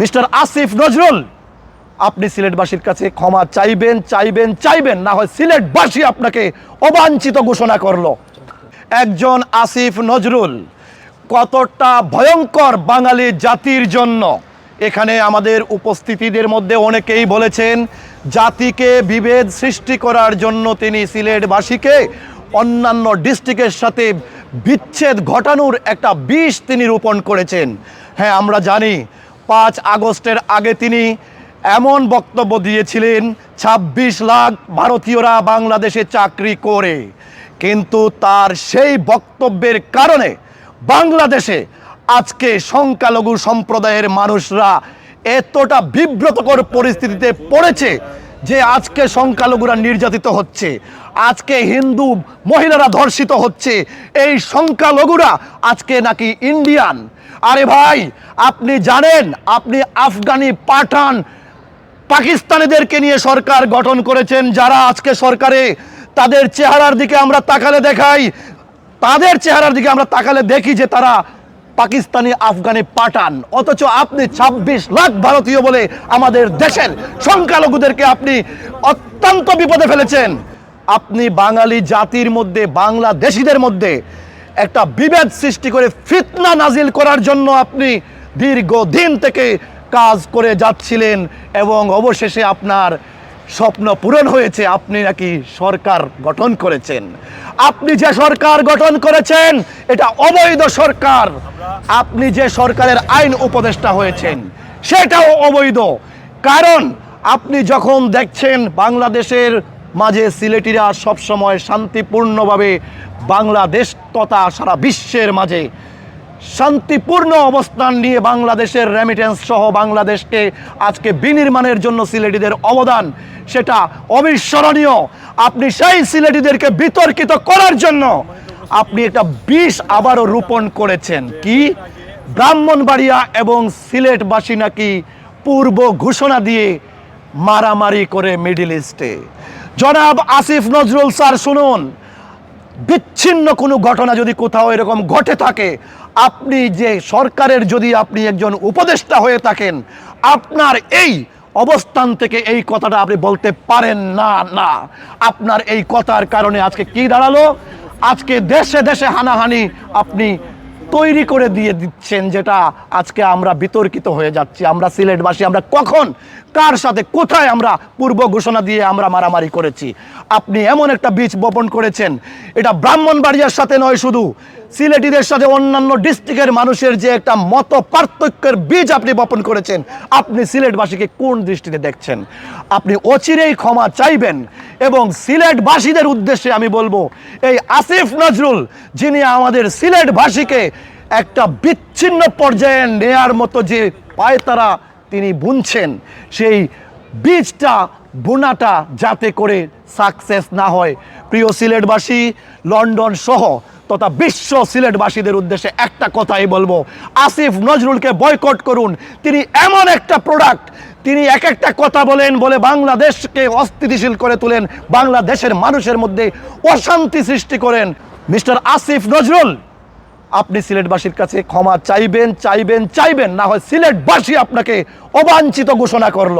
Mister Asif Nazrul, আপনি সিলেটবাসীর কাছে ক্ষমা চাইবেন চাইবেন চাইবেন, না হয় সিলেটবাসী আপনাকে অবাঞ্ছিত ঘোষণা করল। একজন আসিফ নজরুল, কতটা ভয়ঙ্কর বাঙালি জাতির জন্য। এখানে আমাদের উপস্থিতিদের মধ্যে অনেকেই বলেছেন, জাতিকে বিভেদ সৃষ্টি করার জন্য তিনি সিলেটবাসীকে অন্যান্য ডিস্ট্রিক্টের সাথে বিচ্ছেদ ঘটানোর একটা বিষ তিনি রোপণ করেছেন। হ্যাঁ আমরা জানি পাঁচ আগস্টের আগে তিনি এমন বক্তব্য দিয়েছিলেন ২৬ লাখ ভারতীয়রা বাংলাদেশে চাকরি করে। কিন্তু তার সেই বক্তব্যের কারণে বাংলাদেশে আজকে সংখ্যালঘু সম্প্রদায়ের মানুষরা এতটা বিব্রতকর পরিস্থিতিতে পড়েছে যে আজকে সংখ্যালঘুরা নির্যাতিত হচ্ছে, আজকে হিন্দু মহিলারা ধর্ষিত হচ্ছে, এই সংখ্যালঘুরা আজকে নাকি ইন্ডিয়ান। আরে ভাই, আপনি জানেন, আপনি আফগানি পাঠান, পাকিস্তানিদেরকে নিয়ে সরকার গঠন করেছেন, যারা আজকে সরকারে তাদের চেহারার দিকে আমরা তাকালে দেখাই, তাদের চেহারার দিকে আমরা তাকালে দেখি যে তারা পাকিস্তানি আফগানি পাঠান। অথচ আপনি ২৬ লাখ ভারতীয় বলে আমাদের দেশের সংখ্যালঘুদেরকে আপনি অত্যন্ত বিপদে ফেলেছেন। আপনি বাঙালি জাতির মধ্যে, বাংলাদেশিদের মধ্যে একটা বিভেদ সৃষ্টি করে ফিতনা নাজিল করার জন্য আপনি দীর্ঘদিন থেকে কাজ করে যাচ্ছিলেন এবং অবশেষে আপনার স্বপ্ন পূরণ হয়েছে, আপনি নাকি সরকার গঠন করেছেন। আপনি যে সরকার গঠন করেছেন, এটা অবৈধ সরকার। আপনি যে সরকারের আইন উপদেষ্টা হয়েছেন, সেটাও অবৈধ। কারণ আপনি যখন দেখছেন বাংলাদেশের মাঝে সিলেটিরা সবসময় শান্তিপূর্ণভাবে বাংলাদেশ তথা সারা বিশ্বের মাঝে শান্তিপূর্ণ অবস্থান নিয়ে বাংলাদেশের রেমিটেন্স সহ বাংলাদেশকে আজকে বিনির্মাণের জন্য সিলেটিদের অবদান, সেটা অবিস্মরণীয়। আপনি সেই সিলেটিদেরকে বিতর্কিত করার জন্য আপনি একটা বিষ আবারও রোপণ করেছেন। কি? ব্রাহ্মণবাড়িয়া এবং সিলেটবাসী নাকি পূর্ব ঘোষণা দিয়ে মারামারি করে মিডিল ইস্টে। জনাব আসিফ নজরুল স্যার, শুনুন। বিচ্ছিন্ন কোনো ঘটনা যদি কোথাও এরকম ঘটে থাকে, আপনি যে সরকারের যদি আপনি একজন উপদেষ্টা হয়ে থাকেন, আপনার এই অবস্থান থেকে এই কথাটা আপনি বলতে পারেন না না। আপনার এই কথার কারণে আজকে কি দাঁড়াল? আজকে দেশে দেশে হানাহানি আপনি তৈরি করে দিয়ে দিচ্ছেন যেটা আজকে আমরা বিতর্কিত হয়ে যাচ্ছি। আমরা সিলেটবাসী, আমরা কখন, কার সাথে কোথায় আমরা পূর্ব ঘোষণা দিয়ে আমরা মারামারি করেছি? আপনি এমন একটা বীজ বপন করেছেন, এটা ব্রাহ্মণবাড়িয়ার সাথে নয় শুধু, সিলেটিদের সাথে অন্যান্য ডিস্ট্রিক্টের মানুষের যে একটা মত পার্থক্যের বীজ আপনি বপন করেছেন, আপনি সিলেটবাসীকে কোন দৃষ্টিতে দেখছেন? আপনি অচিরেই ক্ষমা চাইবেন এবং সিলেটবাসীদের উদ্দেশ্যে আমি বলব, এই আসিফ নজরুল, যিনি আমাদের সিলেটবাসীকে একটা বিচ্ছিন্ন পর্যায়ে নেয়ার মতো যে পায়তারা তিনি বুনছেন, সেই বীজটা, বোনাটা যাতে করে সাকসেস না হয়। প্রিয় সিলেটবাসী, লন্ডন সহ তথা বিশ্ব সিলেটবাসীদের উদ্দেশ্যে একটা কথাই বলব। আসিফ নজরুলকে বয়কট করুন। তিনি এমন একটা প্রোডাক্ট তিনি এক একটা কথা বলেন বলে বাংলাদেশকে অস্থিতিশীল করে তোলেন, বাংলাদেশের মানুষের মধ্যে অশান্তি সৃষ্টি করেন। মিস্টার আসিফ নজরুল আপনি সিলেটবাসীর কাছে ক্ষমা চাইবেন চাইবেন চাইবেন। না হয় সিলেটবাসী আপনাকে অবাঞ্ছিত ঘোষণা করল।